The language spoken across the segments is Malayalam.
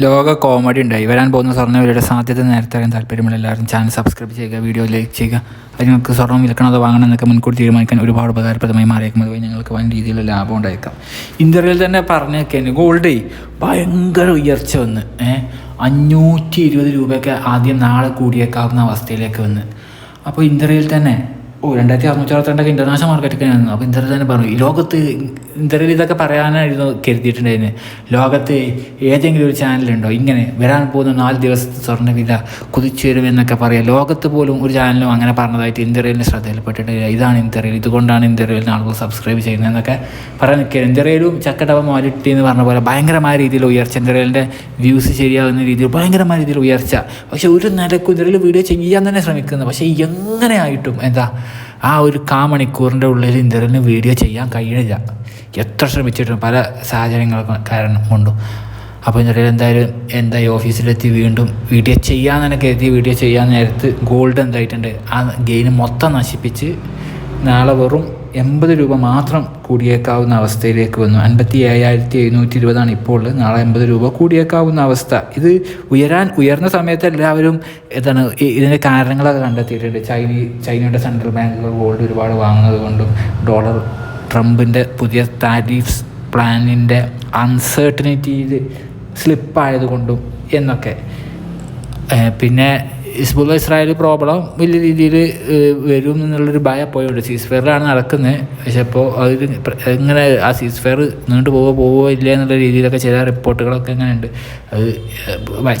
ലോക കോമഡി ഉണ്ടായി. വരാൻ പോകുന്ന സ്വർണ വിലയുടെ സാധ്യത നേരത്തെ അറിയാൻ താല്പര്യമുള്ള എല്ലാവരും ചാനൽ സബ്സ്ക്രൈബ് ചെയ്യുക വീഡിയോ ലൈക്ക് ചെയ്യുക. അത് നിങ്ങൾക്ക് സ്വർണം വിൽക്കണം അതോ വാങ്ങണം എന്നൊക്കെ മുൻകൂട്ടി തീരുമാനിക്കാൻ ഒരുപാട് ഉപകാരപ്രദമായി മാറിയേക്കും അതുവഴി ഞങ്ങൾക്ക് വൻ രീതിയിലുള്ള ലാഭം ഉണ്ടായേക്കാം. ഇന്ത്യയിൽ തന്നെ പറഞ്ഞേക്കാൻ ഗോൾഡ് ഭയങ്കര ഉയർച്ച വന്ന് ഏഹ് അഞ്ഞൂറ്റി ഇരുപത് രൂപയൊക്കെ ആദ്യം നാളെ കൂടിയേക്കാവുന്ന അവസ്ഥയിലേക്ക് വന്ന്. അപ്പോൾ ഇന്ത്യയിൽ തന്നെ ഓ രണ്ടായിരത്തി അറുന്നൂറ്റി അറുപത്തിരണ്ടൊക്കെ ഇന്റർനാഷണൽ മാർക്കറ്റൊക്കെ ആയിരുന്നു അപ്പോൾ ഇന്ത്യയിൽ തന്നെ പറഞ്ഞു. ഈ ലോകത്ത് ഇന്ത്യയിൽ ഇതൊക്കെ പറയാനായിരുന്നു കരുതിയിട്ടുണ്ടായിരുന്നു. ലോകത്ത് ഏതെങ്കിലും ഒരു ചാനലുണ്ടോ ഇങ്ങനെ വരാൻ പോകുന്ന നാല് ദിവസത്തെ സ്വർണവില കുതിച്ചു വരുമെന്നൊക്കെ പറയാം. ലോകത്ത് പോലും ഒരു ചാനലും അങ്ങനെ പറഞ്ഞതായിട്ട് ഇന്ത്യയിലിന് ശ്രദ്ധയിൽപ്പെട്ടിട്ടില്ല. ഇതാണ് ഇന്ത്യയിൽ ഇതുകൊണ്ടാണ് ഇന്ത്യയിൽ ആളുകൾ സബ്സ്ക്രൈബ് ചെയ്യുന്നതെന്നൊക്കെ പറയാൻ നിൽക്കുക. ഇന്ത്യയിലും ചക്കടവ മാലിട്ടി എന്ന് പറഞ്ഞ പോലെ ഭയങ്കരമായ രീതിയിൽ ഉയർച്ച. ഇന്ത്യയിലെ വ്യൂസ് ശരിയാകുന്ന രീതിയിൽ ഭയങ്കരമായ രീതിയിൽ ഉയർച്ച. പക്ഷേ ഒരു നിലക്കും ഇന്ത്യയിൽ വീഡിയോ ചെയ്യാൻ തന്നെ ശ്രമിക്കുന്നത് പക്ഷേ എങ്ങനെയായിട്ടും എന്താ ആ ഒരു കാ മണിക്കൂറിന്റെ ഉള്ളിൽ ഇന്ദിരന് വീഡിയോ ചെയ്യാൻ കഴിയണില്ല. എത്ര ശ്രമിച്ചിട്ടും പല സാഹചര്യങ്ങൾ കാരണം കൊണ്ടും. അപ്പോൾ ഇന്ദ്രൻ എന്തായാലും എന്താ ഈ ഓഫീസിലെത്തി വീണ്ടും വീഡിയോ ചെയ്യാൻ തന്നെ കരുതി വീഡിയോ ചെയ്യാൻ നേരത്ത് ഗോൾഡ് എന്തായിട്ടുണ്ട് ആ ഗെയിൻ മൊത്തം നശിപ്പിച്ച് നാളെ വെറും എൺപത് രൂപ മാത്രം കൂടിയേക്കാവുന്ന അവസ്ഥയിലേക്ക് വന്നു. അൻപത്തി ഏഴായിരത്തി എഴുന്നൂറ്റി ഇരുപതാണ് ഇപ്പോൾ നാളെ എൺപത് രൂപ കൂടിയേക്കാവുന്ന അവസ്ഥ. ഇത് ഉയരാൻ ഉയർന്ന സമയത്ത് എല്ലാവരും എന്താണ് ഇതിന്റെ കാരണങ്ങളൊക്കെ കണ്ടെത്തിയിട്ടുണ്ട്. ചൈന ചൈനയുടെ സെൻട്രൽ ബാങ്കുകൾ ഗോൾഡ് ഒരുപാട് വാങ്ങുന്നത് കൊണ്ടും ഡോളർ ട്രംപിന്റെ പുതിയ താരിഫ്സ് പ്ലാനിന്റെ അൺസേർട്ടനിറ്റിയിൽ സ്ലിപ്പായതുകൊണ്ടും എന്നൊക്കെ. പിന്നെ ഹിസ്ബുള്ള ഇസ്രായേൽ പ്രോബ്ലം വലിയ രീതിയിൽ വരും എന്നുള്ളൊരു ഭയം എപ്പോഴുണ്ട് സീസ് ഫെയറിലാണ് നടക്കുന്നത് പക്ഷെ അപ്പോൾ അതിൽ എങ്ങനെ ആ സീസ് ഫെയർ നീണ്ടു പോവോ പോവോ ഇല്ല എന്നുള്ള രീതിയിലൊക്കെ ചില റിപ്പോർട്ടുകളൊക്കെ അങ്ങനെ ഉണ്ട് അത്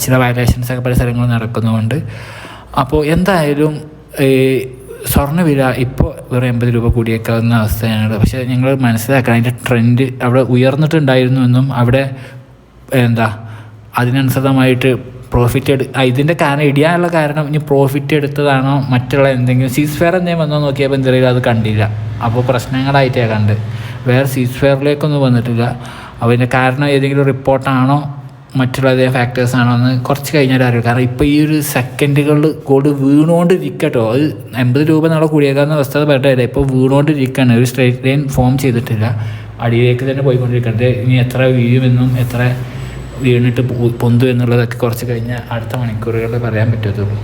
ചില വയലേഷൻസ് ഒക്കെ പല സ്ഥലങ്ങളിൽ നടക്കുന്നതുകൊണ്ട് അപ്പോൾ എന്തായാലും ഈ സ്വർണവില ഇപ്പോൾ വെറും എൺപത് രൂപ കൂടിയേക്കാവുന്ന അവസ്ഥയാണ്. പക്ഷേ ഞങ്ങൾ മനസ്സിലാക്കണം അതിന്റെ ട്രെൻഡ് അവിടെ ഉയർന്നിട്ടുണ്ടായിരുന്നു എന്നും അവിടെ എന്താ അതിനനുസൃതമായിട്ട് പ്രോഫിറ്റ് എടു ഇതിന്റെ കാരണം ഇടിയാനുള്ള കാരണം ഇനി പ്രോഫിറ്റ് എടുത്തതാണോ മറ്റുള്ള എന്തെങ്കിലും? സീസ് ഫെയർ എന്തെങ്കിലും വന്നോ നോക്കിയപ്പോൾ എന്തെങ്കിലും അത് കണ്ടില്ല. അപ്പോൾ പ്രശ്നങ്ങളായിട്ടേ കണ്ട്. വേറെ സീസ് ഫെയറിലേക്കൊന്നും വന്നിട്ടില്ല അതിന്റെ കാരണം ഏതെങ്കിലും റിപ്പോർട്ടാണോ? മറ്റുള്ള അതേ ഫാക്ടേഴ്സാണോ എന്ന് കുറച്ച് കഴിഞ്ഞാൽ അറിയാം കാരണം ഇപ്പോൾ ഈ ഒരു സെക്കൻഡുകളിൽ ഗോൾഡ് വീണുകൊണ്ടിരിക്കട്ടോ. അത് എൺപത് രൂപ നാളെ കൂടിയേക്കാവുന്ന അവസ്ഥ പറ്റില്ല ഇപ്പോൾ വീണുകൊണ്ടിരിക്കുകയാണ് ഒരു സ്ട്രേറ്റ് ലൈൻ ഫോം ചെയ്തിട്ടില്ല. അടിയിലേക്ക് തന്നെ പോയിക്കൊണ്ടിരിക്കട്ടെ ഇനി എത്ര വീഴുമെന്നും എത്ര വീണിട്ട് പൊന്തു എന്നുള്ളതൊക്കെ കുറച്ച് കഴിഞ്ഞാൽ അടുത്ത മണിക്കൂറുകളിൽ പറയാൻ പറ്റത്തുള്ളൂ.